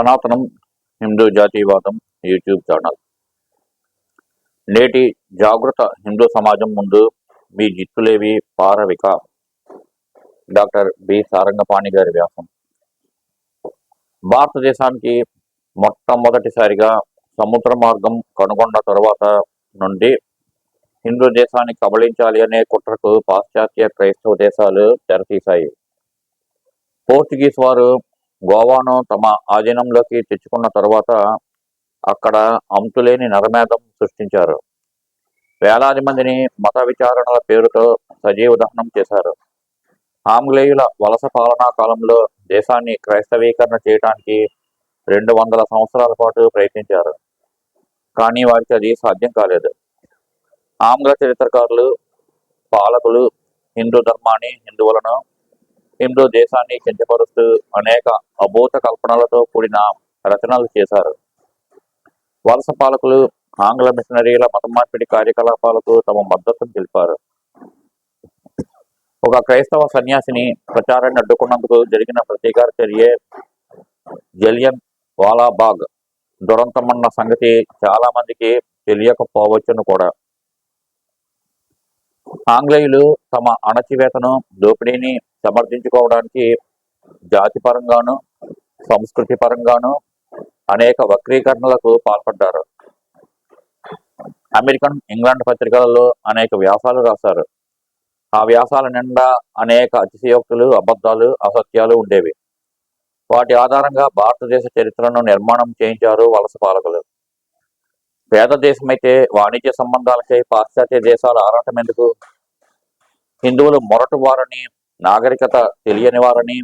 సనాతనం హిందూ జాతీయవాదం YouTube channel. నేటి జాగృత హిందూ సమాజం ముందు మీ జిత్తులేవి పారవిక. డాక్టర్ బి సారంగపాణి గారి వ్యాసం. భారతదేశానికి మొట్టమొదటిసారిగా సముద్ర మార్గం కనుగొన్న తరువాత నుండి హిందూ దేశాన్ని కబళించాలి అనే కుట్రకు పాశ్చాత్య క్రైస్తవ దేశాలు తెరతీశాయి. పోర్చుగీస్ వారు గోవాను తమ ఆధీనంలోకి తెచ్చుకున్న తర్వాత అక్కడ అంతులేని నరమేధం సృష్టించారు. వేలాది మందిని మత విచారణల పేరుతో సజీవ దహనం చేశారు. ఆంగ్లేయుల వలస పాలనా కాలంలో దేశాన్ని క్రైస్తవీకరణ చేయడానికి రెండు వందల సంవత్సరాల పాటు ప్రయత్నించారు. కానీ వారికి అది సాధ్యం కాలేదు. ఆంగ్ల చరిత్రకారులు పాలకులు హిందూ ధర్మాన్ని హిందువులను హిందూ దేశాన్ని కించపరుస్తూ అనేక అభూత కల్పనలతో కూడిన రచనలు చేశారు. వలస పాలకులు ఆంగ్ల మిషనరీల మత మార్పిడి కార్యకలాపాలకు తమ మద్దతును తెలిపారు. ఒక క్రైస్తవ సన్యాసిని ప్రచారాన్ని అడ్డుకున్నందుకు జరిగిన ప్రతీకార చర్యే జలియన్ వాలాబాగ్. దురంతమన్న సంగతి చాలా మందికి తెలియకపోవచ్చును కూడా. ఆంగ్లేయులు తమ అణచివేతను దోపిడీని సమర్థించుకోవడానికి జాతిపరంగాను సంస్కృతి పరంగాను అనేక వక్రీకరణలకు పాల్పడ్డారు. అమెరికన్ ఇంగ్లాండ్ పత్రికలలో అనేక వ్యాసాలు రాశారు. ఆ వ్యాసాల నిండా అనేక అతిశయోక్తులు అబద్ధాలు అసత్యాలు ఉండేవి. వాటి ఆధారంగా భారతదేశ చరిత్రను నిర్మాణం చేయించారు వలస పాలకులు. పేద దేశమైతే వాణిజ్య సంబంధాలకై పాశ్చాత్య దేశాల ఆరాటం ఎందుకు? హిందువులు మొరటు వారని నాగరికత తెలియని వారని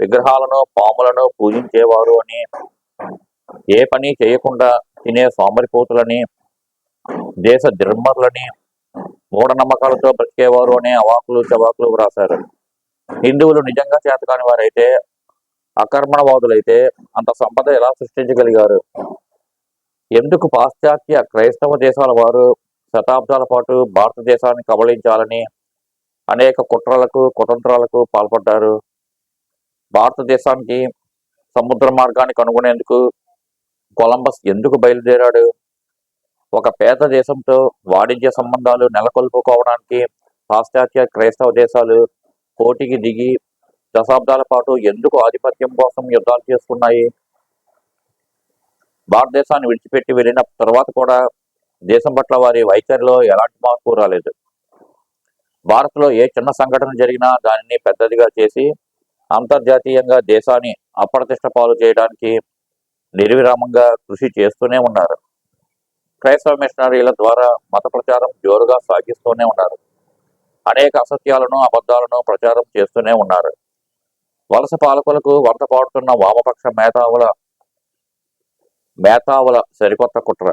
విగ్రహాలను పాములను పూజించేవారు అని ఏ పని చేయకుండా తినే సోమరిపోతులని దేశ దిర్మర్లని మూఢనమ్మకాలతో బ్రతికేవారు అనే అవాకులు చవాకులు వ్రాశారు. హిందువులు నిజంగా చేతకాని వారైతే అకర్మణవాదులైతే అంత సంపద ఎలా సృష్టించగలిగారు? ఎందుకు పాశ్చాత్య క్రైస్తవ దేశాల వారు శతాబ్దాల పాటు భారతదేశాన్ని కబళించాలని అనేక కుట్రలకు కుతంత్రాలకు పాల్పడ్డారు? భారతదేశానికి సముద్ర మార్గాన్ని కనుగొనేందుకు కొలంబస్ ఎందుకు బయలుదేరాడు? ఒక పేద దేశంతో వాణిజ్య సంబంధాలు నెలకొల్పుకోవడానికి పాశ్చాత్య క్రైస్తవ దేశాలు పోటీకి దిగి దశాబ్దాల పాటు ఎందుకు ఆధిపత్యం కోసం యుద్ధాలు చేసుకున్నాయి? భారతదేశాన్ని విడిచిపెట్టి వెళ్ళిన తర్వాత కూడా దేశం పట్ల వారి వైఖరిలో ఎలాంటి మార్పు రాలేదు. భారత్లో ఏ చిన్న సంఘటన జరిగినా దానిని పెద్దదిగా చేసి అంతర్జాతీయంగా దేశాన్ని అప్రతిష్ట పాలు చేయడానికి నిర్విరామంగా కృషి చేస్తూనే ఉన్నారు. క్రైస్తవ మిషనరీల ద్వారా మత ప్రచారం జోరుగా సాగిస్తూనే ఉన్నారు. అనేక అసత్యాలను అబద్ధాలను ప్రచారం చేస్తూనే ఉన్నారు. వలస పాలకులకు వరద పాడుతున్న వామపక్ష మేధావుల మేతావుల సరికొత్త కుట్ర.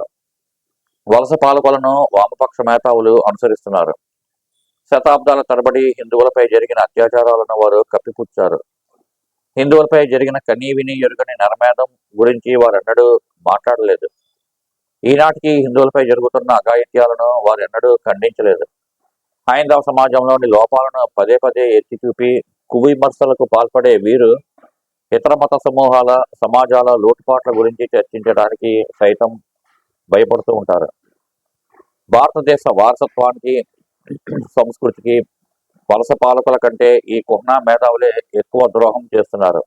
వలస పాలకులను వామపక్ష మేతావులు అనుసరిస్తున్నారు. శతాబ్దాల తరబడి హిందువులపై జరిగిన అత్యాచారాలను వారు కప్పిపుచ్చారు. హిందువులపై జరిగిన కనీవిని ఎరుగని నరమేధం గురించి వారెన్నడూ మాట్లాడలేదు. ఈనాటికి హిందువులపై జరుగుతున్న అఘాయిత్యాలను వారెన్నడూ ఖండించలేదు. హైందవ సమాజంలోని లోపాలను పదే పదే ఎత్తి చూపి కువిమర్శలకు పాల్పడే వీరు ఇతర మత సమూహాల సమాజాల లోటుపాట్ల గురించి చర్చించడానికి సైతం భయపడుతూ ఉంటారు. భారతదేశ వారసత్వానికి సంస్కృతికి వలస పాలకుల కంటే ఈ కుహ్నా మేధావులే ఎక్కువ ద్రోహం చేస్తున్నారు.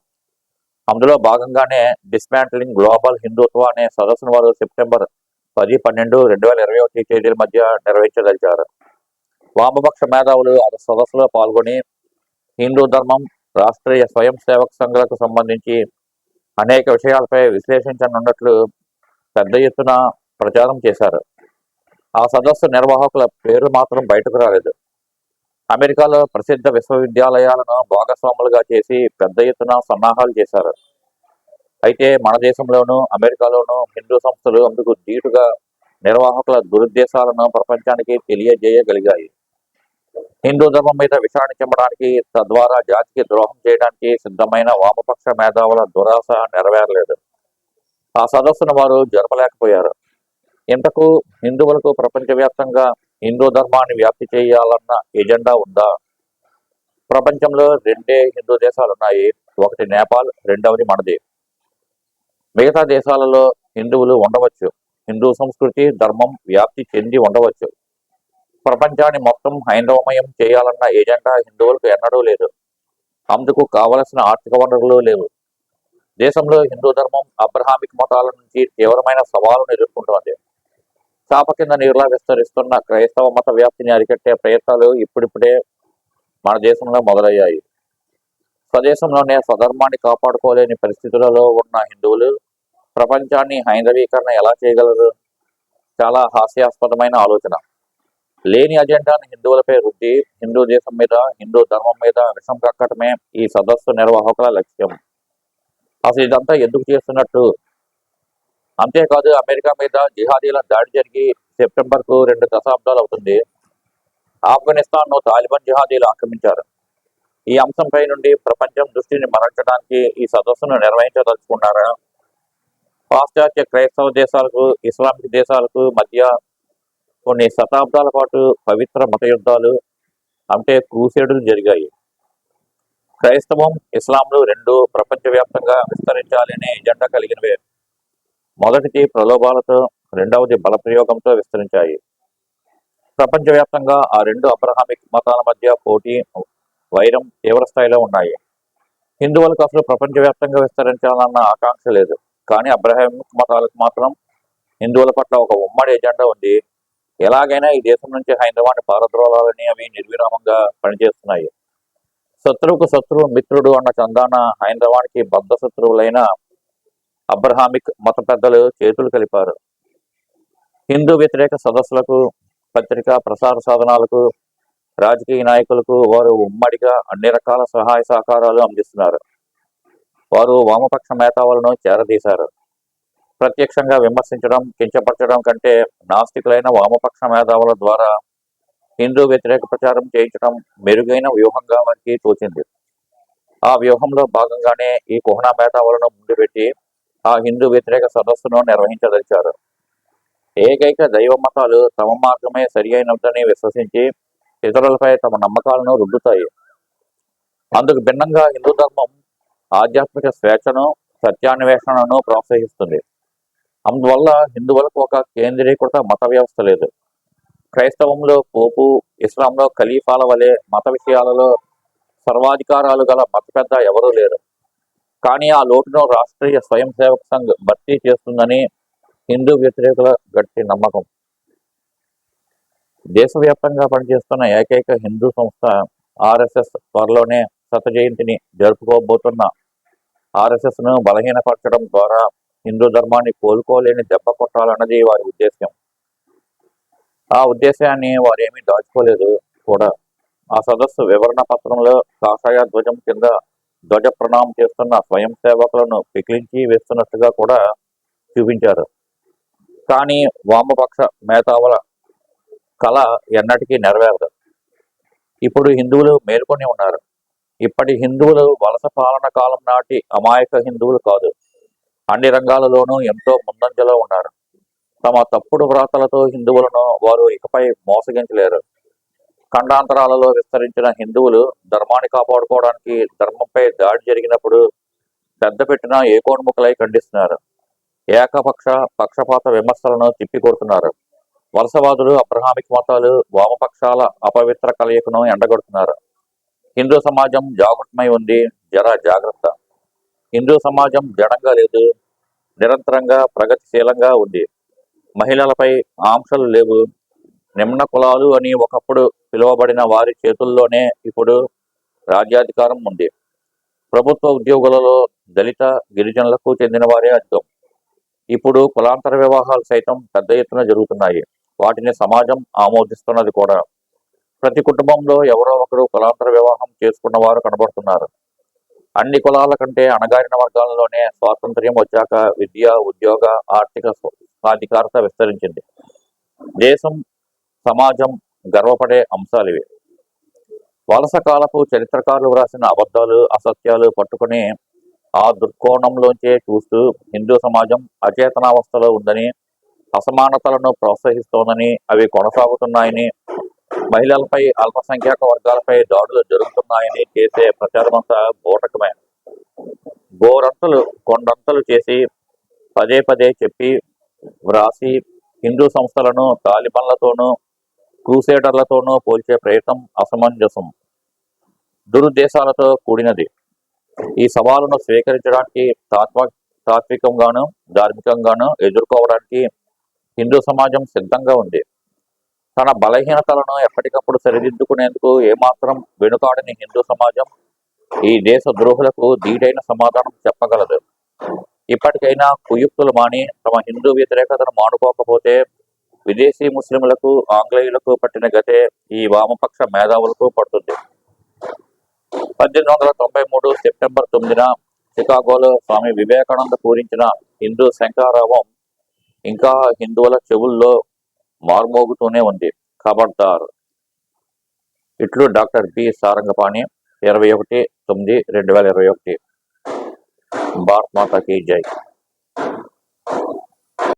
అందులో భాగంగానే డిస్మాంట్లింగ్ గ్లోబల్ హిందుత్వ అనే సదస్సును వారు సెప్టెంబర్ పది పన్నెండు రెండు వేల ఇరవై ఒకటి తేదీల మధ్య నిర్వహించదలిచారు. వామపక్ష మేధావులు ఆ సదస్సులో పాల్గొని హిందూ ధర్మం రాష్ట్రీయ స్వయం సేవక సంఘాలకు సంబంధించి అనేక విషయాలపై విశ్లేషించనున్నట్లు పెద్ద ఎత్తున ప్రచారం చేశారు. ఆ సదస్సు నిర్వాహకుల పేరు మాత్రం బయటకు రాలేదు. అమెరికాలో ప్రసిద్ధ విశ్వవిద్యాలయాలను భాగస్వాములుగా చేసి పెద్ద ఎత్తున సన్నాహాలు చేశారు. అయితే మన దేశంలోనూ అమెరికాలోనూ హిందూ సంస్థలు అందుకు ధీటుగా నిర్వాహకుల దురుద్దేశాలను ప్రపంచానికి తెలియజేయగలిగాయి. హిందూ ధర్మం మీద విషాన్ని చెమ్మడానికి తద్వారా జాతికి ద్రోహం చేయడానికి సిద్ధమైన వామపక్ష మేధావుల దురాశ నెరవేరలేదు. ఆ సదస్సును వారు జరపలేకపోయారు. ఇంతకు హిందువులకు ప్రపంచవ్యాప్తంగా హిందూ ధర్మాన్ని వ్యాప్తి చేయాలన్న ఎజెండా ఉందా? ప్రపంచంలో రెండే హిందూ దేశాలు ఉన్నాయి ఒకటి నేపాల్ రెండవది మనది. మిగతా దేశాలలో హిందువులు ఉండవచ్చు. హిందూ సంస్కృతి ధర్మం వ్యాప్తి చెంది ఉండవచ్చు. ప్రపంచాన్ని మొత్తం హైందవమయం చేయాలన్న ఏజెండా హిందువులకు ఎన్నడూ లేదు. అందుకు కావలసిన ఆర్థిక వనరులు లేవు. దేశంలో హిందూ ధర్మం అబ్రహామిక్ మతాల నుంచి తీవ్రమైన సవాలును ఎదుర్కొంటోంది. చాప కింద నీరులా విస్తరిస్తున్న క్రైస్తవ మత వ్యాప్తిని అరికట్టే ప్రయత్నాలు ఇప్పుడిప్పుడే మన దేశంలో మొదలయ్యాయి. స్వదేశంలోనే స్వధర్మాన్ని కాపాడుకోలేని పరిస్థితులలో ఉన్న హిందువులు ప్రపంచాన్ని హైందవీకరణ ఎలా చేయగలరు? చాలా హాస్యాస్పదమైన ఆలోచన. లేని అజెండాను హిందువులపై రుద్ది హిందూ దేశం మీద హిందూ ధర్మం మీద విషం కక్కటమే ఈ సదస్సు నిర్వాహకుల లక్ష్యం. అసలు ఇదంతా ఎందుకు చేస్తున్నట్టు? అంతేకాదు అమెరికా మీద జిహాదీల దాడి జరిగి సెప్టెంబర్కు రెండు దశాబ్దాలు అవుతుంది. ఆఫ్ఘనిస్తాన్ను తాలిబాన్ జిహాదీలు ఆక్రమించారు. ఈ అంశంపై నుండి ప్రపంచం దృష్టిని మరల్చడానికి ఈ సదస్సును నిర్వహించదలుచుకున్నారా? పాశ్చాత్య క్రైస్తవ దేశాలకు ఇస్లామిక్ దేశాలకు మధ్య కొన్ని శతాబ్దాల పాటు పవిత్ర మత యుద్ధాలు అంటే క్రూసేడులు జరిగాయి. క్రైస్తవం ఇస్లాంలు రెండు ప్రపంచవ్యాప్తంగా విస్తరించాలి అనే ఎజెండా కలిగినవే. మొదటిది ప్రలోభాలతో రెండవది బలప్రయోగంతో విస్తరించాయి. ప్రపంచవ్యాప్తంగా ఆ రెండు అబ్రహామిక్ మతాల మధ్య పోటీ వైరం తీవ్ర స్థాయిలో ఉన్నాయి. హిందువులకు అసలు ప్రపంచవ్యాప్తంగా విస్తరించాలన్న ఆకాంక్ష లేదు. కానీ అబ్రహామిక్ మతాలకు మాత్రం హిందువుల పట్ల ఒక ఉమ్మడి ఎజెండా ఉంది. ఎలాగైనా ఈ దేశం నుంచి హైదరాబాద్ పారద్రోలాలని అవి నిర్విరామంగా పనిచేస్తున్నాయి. శత్రువుకు శత్రువు మిత్రుడు అన్న చందాన హైందవానికి బద్ధ శత్రువులైన అబ్రహామిక్ మత పెద్దలు చేతులు కలిపారు. హిందూ వ్యతిరేక సదస్సులకు పత్రికా ప్రసార సాధనాలకు రాజకీయ నాయకులకు వారు ఉమ్మడిగా అన్ని రకాల సహాయ సహకారాలు అందిస్తున్నారు. వారు వామపక్ష మేధావులను చేరదీశారు. ప్రత్యక్షంగా విమర్శించడం కించపరచడం కంటే నాస్తికులైన వామపక్ష మేధావుల ద్వారా హిందూ వ్యతిరేక ప్రచారం చేయించడం మెరుగైన వ్యూహంగా వారికి తోచింది. ఆ వ్యూహంలో భాగంగానే ఈ కుహనా మేధావులను ముందు పెట్టి ఆ హిందూ వ్యతిరేక సదస్సును నిర్వహించదలిచారు. ఏకైక దైవ మతాలు తమ మార్గమే సరి అయినదని విశ్వసించి ఇతరులపై తమ నమ్మకాలను రుద్దుతాయి. అందుకు భిన్నంగా హిందూ ధర్మం ఆధ్యాత్మిక స్వేచ్ఛను సత్యాన్వేషణను ప్రోత్సహిస్తుంది. అందువల్ల హిందువులకు ఒక కేంద్రీకృత మత వ్యవస్థ లేదు. క్రైస్తవంలో పోపు ఇస్లాంలో ఖలీఫాల వలె మత విషయాలలో సర్వాధికారాలు గల మత పెద్ద ఎవరూ లేరు. కానీ ఆ లోటును రాష్ట్రీయ స్వయం సేవక సంఘ్ భర్తీ చేస్తుందని హిందూ వ్యతిరేకుల గట్టి నమ్మకం. దేశవ్యాప్తంగా పనిచేస్తున్న ఏకైక హిందూ సంస్థ ఆర్ఎస్ఎస్ త్వరలోనే శత జయంతిని జరుపుకోబోతున్న ఆర్ఎస్ఎస్ను బలహీనపరచడం ద్వారా హిందూ ధర్మాన్ని కోలుకోలేని దెబ్బ కొట్టాలన్నది వారి ఉద్దేశ్యం. ఆ ఉద్దేశాన్ని వారు ఏమీ దాచుకోలేదు కూడా. ఆ సదస్సు వివరణ పత్రంలో కాషాయ ధ్వజం కింద ధ్వజ ప్రణామం చేస్తున్న స్వయం సేవకులను పికిలించి వేస్తున్నట్టుగా కూడా చూపించారు. కానీ వామపక్ష మేధావుల కళ ఎన్నటికీ నెరవేరదు. ఇప్పుడు హిందువులు మేల్కొని ఉన్నారు. ఇప్పటి హిందువులు వలస పాలన కాలం నాటి అమాయక హిందువులు కాదు. అన్ని రంగాలలోనూ ఎంతో ముందంజలో ఉన్నారు. తమ తప్పుడు వ్రాతలతో హిందువులను వారు ఇకపై మోసగించలేరు. ఖండాంతరాలలో విస్తరించిన హిందువులు ధర్మాన్ని కాపాడుకోవడానికి ధర్మంపై దాడి జరిగినప్పుడు పెద్ద పెట్టిన ఏకోన్ముఖలై ఖండిస్తున్నారు. ఏకపక్ష పక్షపాత విమర్శలను తిప్పికొడుతున్నారు. వలసవాదులు అబ్రహామిక్ మతాలు వామపక్షాల అపవిత్ర కలయికను ఎండగొడుతున్నారు. హిందూ సమాజం జాగృతమై ఉంది. జర జాగ్రత్త. హిందూ సమాజం జడంగా లేదు. నిరంతరంగా ప్రగతిశీలంగా ఉంది. మహిళలపై ఆంక్షలు లేవు. నిమ్న కులాలు అని ఒకప్పుడు పిలువబడిన వారి చేతుల్లోనే ఇప్పుడు రాజ్యాధికారం ఉంది. ప్రభుత్వ ఉద్యోగులలో దళిత గిరిజనులకు చెందిన వారే అధికం. ఇప్పుడు కులాంతర వివాహాలు సైతం పెద్ద ఎత్తున జరుగుతున్నాయి. వాటిని సమాజం ఆమోదిస్తున్నది కూడా. ప్రతి కుటుంబంలో ఎవరో ఒకరు కులాంతర వివాహం చేసుకున్న వారు కనబడుతున్నారు. అన్ని కులాల కంటే అణగారిన వర్గాలలోనే స్వాతంత్ర్యం వచ్చాక విద్య ఉద్యోగ ఆర్థిక సాధికారత విస్తరించింది. దేశం సమాజం గర్వపడే అంశాలు ఇవి. వలస కాలపు చరిత్రకారులు వ్రాసిన అబద్ధాలు అసత్యాలు పట్టుకుని ఆ దృక్కోణంలోంచే చూస్తూ హిందూ సమాజం అచేతనావస్థలో ఉందని అసమానతలను ప్రోత్సహిస్తోందని అవి కొనసాగుతున్నాయని మహిళలపై అల్పసంఖ్యాక వర్గాలపై దాడులు జరుగుతున్నాయని చేసే ప్రచారమంతా బోటకమే బోరంతలు కొండంతలు చేసి పదే పదే చెప్పి వ్రాసి హిందూ సంస్థలను తాలిబన్లతోనూ క్రూసేడర్లతోనూ పోల్చే ప్రయత్నం అసమంజసం. దురుద్దేశాలతో కూడినది. ఈ సవాలును స్వీకరించడానికి తాత్వ తాత్వికంగాను ధార్మికంగాను ఎదుర్కోవడానికి హిందూ సమాజం సిద్ధంగా ఉంది. తన బలహీనతలను ఎప్పటికప్పుడు సరిదిద్దుకునేందుకు ఏమాత్రం వెనుకాడని హిందూ సమాజం ఈ దేశ ద్రోహులకు ధీటైన సమాధానం చెప్పగలదు. ఇప్పటికైనా కుయుక్తులు మాని తమ హిందూ వ్యతిరేకతను మానుకోకపోతే విదేశీ ముస్లింలకు ఆంగ్లేయులకు పట్టిన గతే ఈ వామపక్ష మేధావులకు పడుతుంది. పద్దెనిమిది వందల తొంభై మూడు సెప్టెంబర్ తొమ్మిదిన చికాగోలో స్వామి వివేకానంద పూరించిన హిందూ శంకారావం ఇంకా హిందువుల చెవుల్లో మార్మోగుతూనే ఉంది. ఖబర్దార్. ఇట్లు డాక్టర్ బి. సారంగపాణి ఇరవై ఒకటి తొమ్మిది రెండు వేల ఇరవై ఒకటి. భారత్ మాతాకి జై.